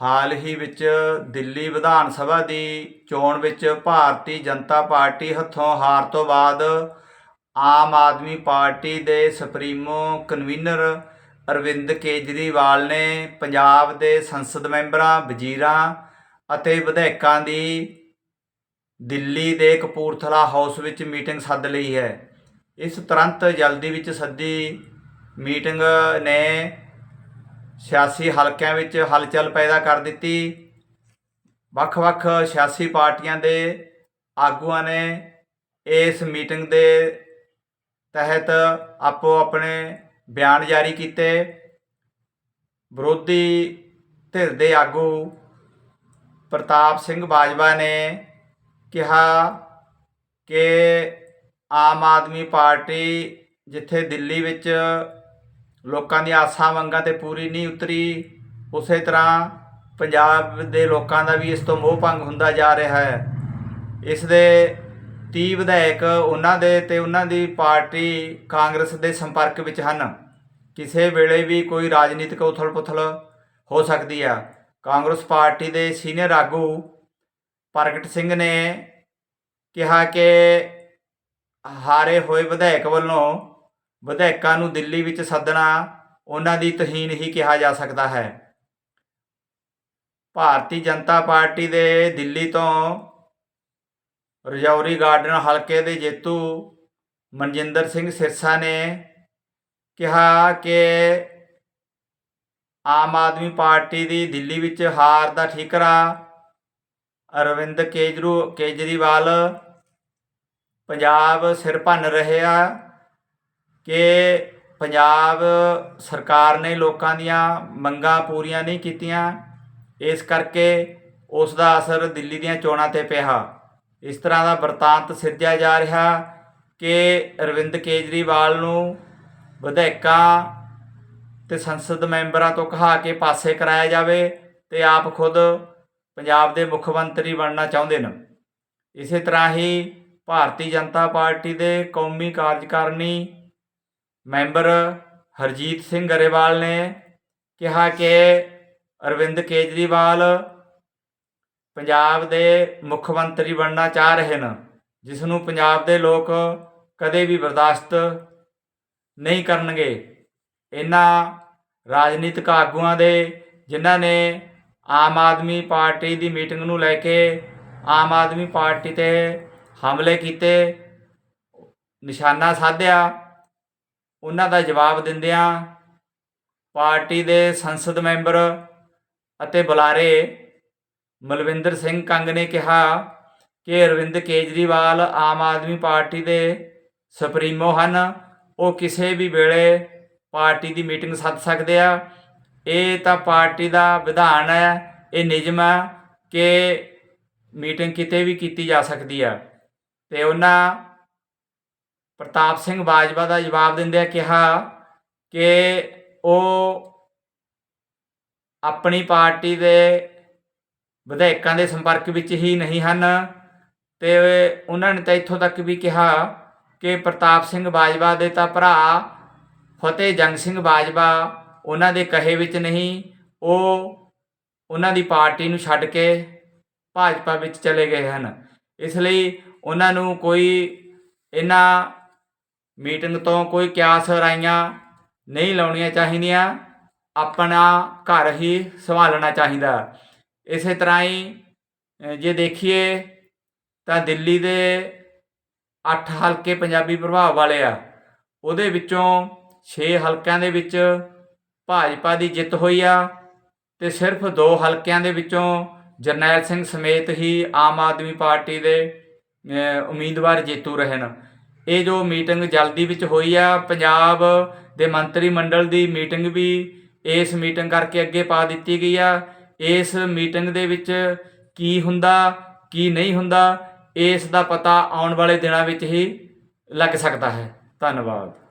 ਹਾਲ ਹੀ ਵਿੱਚ ਦਿੱਲੀ ਵਿਧਾਨ ਸਭਾ ਦੀ ਚੋਣ ਵਿੱਚ ਭਾਰਤੀ ਜਨਤਾ ਪਾਰਟੀ ਹੱਥੋਂ ਹਾਰ ਤੋਂ ਬਾਅਦ ਆਮ ਆਦਮੀ ਪਾਰਟੀ ਦੇ ਸੁਪਰੀਮੋ ਕਨਵੀਨਰ ਅਰਵਿੰਦ ਕੇਜਰੀਵਾਲ ਨੇ ਪੰਜਾਬ ਦੇ ਸੰਸਦ ਮੈਂਬਰਾਂ, ਵਜ਼ੀਰਾਂ ਅਤੇ ਵਿਧਾਇਕਾਂ ਦੀ ਦਿੱਲੀ ਦੇ ਕਪੂਰਥਲਾ ਹਾਊਸ ਵਿੱਚ ਮੀਟਿੰਗ ਸੱਦ ਲਈ ਹੈ। ਇਸ ਤੁਰੰਤ ਜਲਦੀ ਵਿੱਚ ਸੱਦੀ ਮੀਟਿੰਗ ਨੇ ਸਿਆਸੀ ਹਲਕਿਆਂ ਵਿੱਚ ਹਲਚਲ ਪੈਦਾ ਕਰ ਦਿੱਤੀ। ਵੱਖ-ਵੱਖ ਸਿਆਸੀ ਪਾਰਟੀਆਂ ਦੇ ਆਗੂਆਂ ਨੇ ਇਸ ਮੀਟਿੰਗ ਦੇ ਤਹਿਤ ਆਪੋ ਆਪਣੇ ਬਿਆਨ ਜਾਰੀ ਕੀਤੇ। ਵਿਰੋਧੀ ਧਿਰ ਦੇ ਆਗੂ ਪ੍ਰਤਾਪ ਸਿੰਘ ਬਾਜਵਾ ਨੇ ਕਿਹਾ ਕਿ ਆਮ ਆਦਮੀ ਪਾਰਟੀ ਜਿੱਥੇ ਦਿੱਲੀ ਵਿੱਚ ਲੋਕਾਂ ਦੀਆਂ ਆਸਾਂ ਮੰਗਾਂ ਤੇ ਪੂਰੀ ਨਹੀਂ ਉਤਰੀ, ਉਸੇ ਤਰ੍ਹਾਂ ਪੰਜਾਬ ਦੇ ਲੋਕਾਂ ਦਾ ਵੀ ਇਸ ਤੋਂ ਮੋਹ ਭੰਗ ਹੁੰਦਾ ਜਾ ਰਿਹਾ ਹੈ। ਇਸ ਦੇ 30 ਵਿਧਾਇਕ ਉਹਨਾਂ ਦੇ ਤੇ ਉਹਨਾਂ ਦੀ ਪਾਰਟੀ ਕਾਂਗਰਸ ਦੇ ਸੰਪਰਕ ਵਿੱਚ ਹਨ। ਕਿਸੇ ਵੇਲੇ ਵੀ ਕੋਈ ਰਾਜਨੀਤਿਕ ਉਥਲ-ਪੁਥਲ ਹੋ ਸਕਦੀ ਆ। ਕਾਂਗਰਸ ਪਾਰਟੀ ਦੇ ਸੀਨੀਅਰ ਆਗੂ ਪ੍ਰਗਟ ਸਿੰਘ ਨੇ ਕਿਹਾ ਕਿ ਹਾਰੇ ਹੋਏ ਵਿਧਾਇਕ ਵੱਲੋਂ ਵਿਧਾਇਕਾਂ ਨੂੰ ਦਿੱਲੀ ਵਿੱਚ ਸੱਦਣਾ ਉਹਨਾਂ ਦੀ ਤਹੀਨ ਹੀ ਕਿਹਾ ਜਾ ਸਕਦਾ ਹੈ। ਭਾਰਤੀ ਜਨਤਾ ਪਾਰਟੀ ਦੇ ਦਿੱਲੀ ਤੋਂ ਰਜੌਰੀ ਗਾਰਡਨ ਹਲਕੇ ਦੇ ਜੇਤੂ ਮਨਜਿੰਦਰ ਸਿੰਘ ਸਿਰਸਾ ਨੇ ਕਿਹਾ ਕਿ ਆਮ ਆਦਮੀ ਪਾਰਟੀ ਦੀ ਦਿੱਲੀ ਵਿੱਚ ਹਾਰ ਦਾ ਠੀਕਰਾ ਅਰਵਿੰਦ ਕੇਜਰੂ ਕੇਜਰੀਵਾਲ ਪੰਜਾਬ ਸਿਰ ਭੰਨ ਰਹੇ ਆ। ਕਿ ਪੰਜਾਬ ਸਰਕਾਰ ਨੇ ਲੋਕਾਂ ਦੀਆਂ ਮੰਗਾਂ ਪੂਰੀਆਂ ਨਹੀਂ ਕੀਤੀਆਂ। ਇਸ ਕਰਕੇ ਉਸ ਦਾ ਅਸਰ ਦਿੱਲੀ ਦੀਆਂ ਚੋਣਾਂ ਤੇ ਪਿਆ। ਇਸ ਤਰ੍ਹਾਂ ਦਾ ਵਰਤਾਂਤ ਸਿਰਜਿਆ ਜਾ ਰਿਹਾ ਕਿ ਅਰਵਿੰਦ ਕੇਜਰੀਵਾਲ ਨੂੰ ਵਿਧਾਇਕਾਂ ਤੇ ਸੰਸਦ ਮੈਂਬਰਾਂ ਤੋਂ ਕਹਾ ਕੇ ਪਾਸੇ ਕਰਾਇਆ ਜਾਵੇ ਤੇ ਆਪ ਖੁਦ ਪੰਜਾਬ ਦੇ ਮੁੱਖ ਮੰਤਰੀ ਬਣਨਾ ਚਾਹੁੰਦੇ ਨੇ। ਇਸੇ ਤਰ੍ਹਾਂ ਹੀ ਭਾਰਤੀ ਜਨਤਾ ਪਾਰਟੀ ਦੇ ਕੌਮੀ ਕਾਰਜਕਾਰਨੀ ਮੈਂਬਰ ਹਰਜੀਤ ਸਿੰਘ ਗਰੇਵਾਲ ਨੇ ਕਿਹਾ ਕਿ ਅਰਵਿੰਦ ਕੇਜਰੀਵਾਲ ਪੰਜਾਬ ਦੇ ਮੁੱਖ ਮੰਤਰੀ ਬਣਨਾ ਚਾਹ ਰਹੇ ਨੇ, ਜਿਸ ਨੂੰ ਪੰਜਾਬ ਦੇ ਲੋਕ ਕਦੇ ਵੀ ਬਰਦਾਸ਼ਤ ਨਹੀਂ ਕਰਨਗੇ। ਇਹਨਾਂ ਰਾਜਨੀਤਿਕ ਆਗੂਆਂ ਦੇ, ਜਿਨ੍ਹਾਂ ਨੇ ਆਮ ਆਦਮੀ ਪਾਰਟੀ ਦੀ ਮੀਟਿੰਗ ਨੂੰ ਲੈ ਕੇ ਆਮ ਆਦਮੀ ਪਾਰਟੀ ਤੇ ਹਮਲੇ ਕੀਤੇ, ਨਿਸ਼ਾਨਾ ਸਾਧਿਆ ਉਹਨਾਂ ਦਾ ਜਵਾਬ ਦਿੰਦਿਆਂ ਪਾਰਟੀ ਦੇ ਸੰਸਦ ਮੈਂਬਰ ਅਤੇ ਬੁਲਾਰੇ ਮਲਵਿੰਦਰ ਸਿੰਘ ਕੰਗ ਨੇ ਕਿਹਾ ਕਿ ਅਰਵਿੰਦ ਕੇਜਰੀਵਾਲ ਆਮ ਆਦਮੀ ਪਾਰਟੀ ਦੇ ਸੁਪਰੀਮੋ ਹਨ। ਉਹ ਕਿਸੇ ਵੀ ਵੇਲੇ ਪਾਰਟੀ ਦੀ ਮੀਟਿੰਗ ਸੱਦ ਸਕਦੇ ਆ। ਇਹ ਤਾਂ ਪਾਰਟੀ ਦਾ ਵਿਧਾਨ ਹੈ, ਇਹ ਨਿਯਮ ਹੈ ਕਿ ਮੀਟਿੰਗ ਕਿਤੇ ਵੀ ਕੀਤੀ ਜਾ ਸਕਦੀ ਆ। ਤੇ ਉਹਨਾਂ ਪ੍ਰਤਾਪ ਸਿੰਘ ਬਾਜਵਾ ਦਾ ਜਵਾਬ ਦਿੰਦਿਆਂ ਕਿਹਾ ਕਿ ਉਹ ਆਪਣੀ ਪਾਰਟੀ ਦੇ ਵਿਧਾਇਕਾਂ ਦੇ ਸੰਪਰਕ ਵਿੱਚ ਹੀ ਨਹੀਂ ਹਨ ਤੇ ਉਹਨਾਂ ਨੇ ਤਾਂ ਇੱਥੋਂ ਤੱਕ ਵੀ ਕਿਹਾ ਕਿ ਪ੍ਰਤਾਪ ਸਿੰਘ ਬਾਜਵਾ ਦੇ ਤਾਂ ਭਰਾ ਫਤਿਹ ਜੰਗ ਸਿੰਘ ਬਾਜਵਾ ਉਹਨਾਂ ਦੇ ਕਹੇ ਵਿੱਚ ਨਹੀਂ, ਉਹ ਉਹਨਾਂ ਦੀ ਪਾਰਟੀ ਨੂੰ ਛੱਡ ਕੇ ਭਾਜਪਾ ਵਿੱਚ ਚਲੇ ਗਏ ਹਨ। ਇਸ ਲਈ ਉਹਨਾਂ ਨੂੰ ਕੋਈ ਇਹਨਾਂ ਮੀਟਿੰਗ ਤੋਂ ਕੋਈ ਕਿਆਸ ਰਾਈਆਂ ਨਹੀਂ ਲਾਉਣੀਆਂ ਚਾਹੀਦੀਆਂ। ਆਪਣਾ ਘਰ ਹੀ ਸੰਭਾਲਣਾ ਚਾਹੀਦਾ। ਇਸੇ ਤਰ੍ਹਾਂ ਹੀ ਜੇ ਦੇਖੀਏ ਤਾਂ ਦਿੱਲੀ ਦੇ 8 ਹਲਕੇ ਪੰਜਾਬੀ ਪ੍ਰਭਾਵ ਵਾਲੇ ਆ। ਉਹਦੇ ਵਿੱਚੋਂ 6 ਹਲਕਿਆਂ ਦੇ ਵਿੱਚ ਭਾਜਪਾ ਦੀ ਜਿੱਤ ਹੋਈ ਆ ਤੇ ਸਿਰਫ 2 ਹਲਕਿਆਂ ਦੇ ਵਿੱਚੋਂ ਜਰਨੈਲ ਸਿੰਘ ਸਮੇਤ ਹੀ ਆਮ ਆਦਮੀ ਪਾਰਟੀ ਦੇ ਉਮੀਦਵਾਰ ਜੇਤੂ ਰਹੇ ਨੇ। ਇਹ ਜੋ ਮੀਟਿੰਗ ਜਲਦੀ ਵਿੱਚ ਹੋਈ ਆ, ਪੰਜਾਬ ਦੇ ਮੰਤਰੀ ਮੰਡਲ ਦੀ ਮੀਟਿੰਗ ਵੀ ਇਸ ਮੀਟਿੰਗ ਕਰਕੇ ਅੱਗੇ ਪਾ ਦਿੱਤੀ ਗਈ ਆ। ਇਸ ਮੀਟਿੰਗ ਦੇ ਵਿੱਚ ਕੀ ਹੁੰਦਾ, ਕੀ ਨਹੀਂ ਹੁੰਦਾ, ਇਸ ਦਾ ਪਤਾ ਆਉਣ ਵਾਲੇ ਦਿਨਾਂ ਵਿੱਚ ਹੀ ਲੱਗ ਸਕਦਾ ਹੈ। ਧੰਨਵਾਦ।